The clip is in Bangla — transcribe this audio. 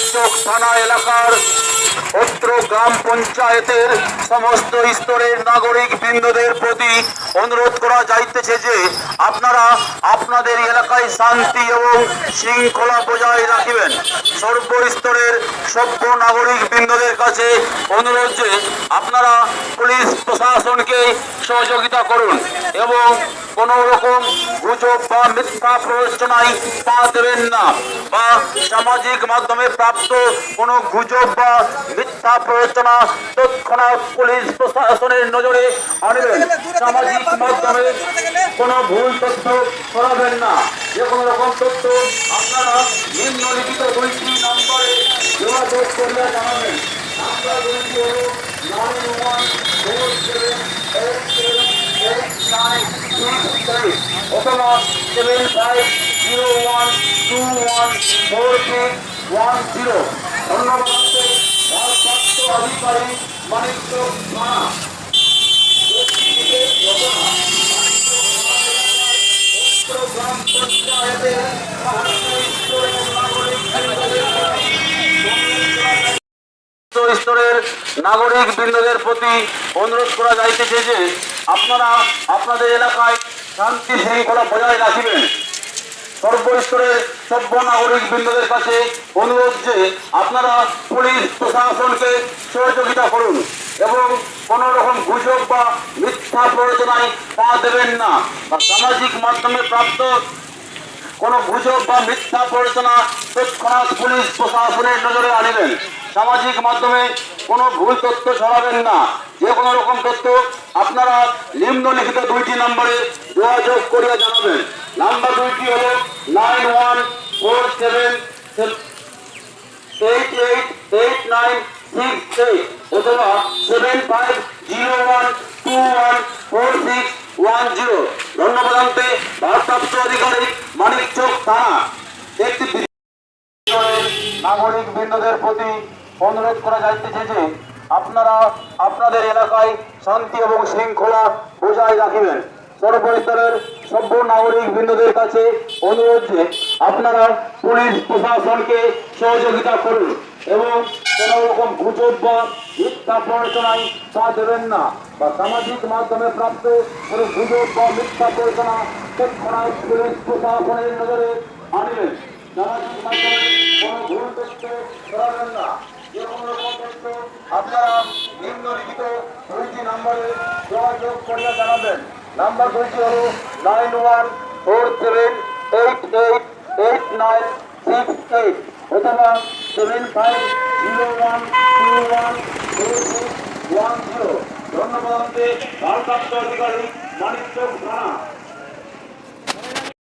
মানিকচক থানা এলাকার অত্র গ্রাম পঞ্চায়েতের সমস্ত স্তরের নাগরিক বৃন্দদের প্রতি অনুরোধ করা যাইতেছে যে আপনারা আপনাদের এলাকায় শান্তি এবং শৃঙ্খলা বজায় রাখিবেন। সর্বস্তরের সভ্য নাগরিক বৃন্দদের কাছে অনুরোধ যে আপনারা পুলিশ প্রশাসনকে সহযোগিতা করুন এবং কোনো রকম গুজব বা মিথ্যা প্ররোচনায় পা দেবেন না বা সামাজিক মাধ্যমে প্রাপ্ত কোনো গুজব বা মিথ্যা প্ররোচনা তৎক্ষণাৎ পুলিশ প্রশাসনের নজরে আনবেন সামাজিক মাধ্যমে কোনো ভুল তথ্য ছড়াবেন না। যে কোনো রকম তথ্য আপনারা নিম্নলিখিত দুইটি নম্বরে যোগাযোগ করলে জানাবেন। Nine one nine six three five zero one two one four one zero. ধন্যবাদ। পঞ্চায়েতের স্তরের নাগরিক বৃন্দদের প্রতি অনুরোধ করা যাইতেছে যে আপনারা আপনাদের এলাকায় শান্তি শৃঙ্খলা বজায় রাখিবেন। সর্বস্তরের সভ্য নাগরিক বৃন্দদের কাছে অনুরোধ যে আপনারা পুলিশ প্রশাসনকে সহযোগিতা করুন এবং কোনো রকম গুজব বা মিথ্যা প্ররোচনায় পা দেবেন না বা সামাজিক মাধ্যমে প্রাপ্ত কোনো গুজব বা মিথ্যা প্ররোচনা তৎক্ষণাৎ পুলিশ প্রশাসনের নজরে আনবেন। সামাজিক মাধ্যমে কোনো ভুল তথ্য ছড়াবেন না। যে কোনো রকম তথ্য আপনারা নিম্নলিখিত দুইটি নম্বরে যোগাযোগ করিয়া জানাবেন। নাম্বার দুইটি হল? Nine one four seven eight eight eight nine six eight অথবা seven five zero one two one four six one zero ধন্যবাদ আনতে ভারপ্রাপ্ত আধিকারিক মানিকচক থানা। একটি নাগরিক বৃন্দদের প্রতি অনুরোধ করা যাইতেছে যে আপনারা আপনাদের এলাকায় শান্তি এবং শৃঙ্খলা বজায় রাখিবেন। সর্বস্তরের সভ্য নাগরিক বৃন্দদের কাছে অনুরোধ যে আপনারা পুলিশ প্রশাসনকে সহযোগিতা করুন এবং কোনো রকম গুজব বা মিথ্যা প্ররোচনায় পা দেবেন না বা সামাজিক মাধ্যমে প্রাপ্ত কোনো গুজব বা মিথ্যা প্ররোচনা তৎক্ষণাৎ পুলিশ প্রশাসনের নজরে আনবেন। সামাজিক মাধ্যমে কোনো ভুল তথ্য না। যে কোনো রকম তথ্য আপনারা নিম্নলিখিত দুইটি নম্বরে যোগাযোগ করিয়া জানাবেন। নাম্বার দুইটি হল nine one four seven eight eight eight nine six eight. অথবা seven five zero one two one four six one zero. ধন্যবাদ ভারপ্রাপ্ত অধিকারী মানিকচক থানা।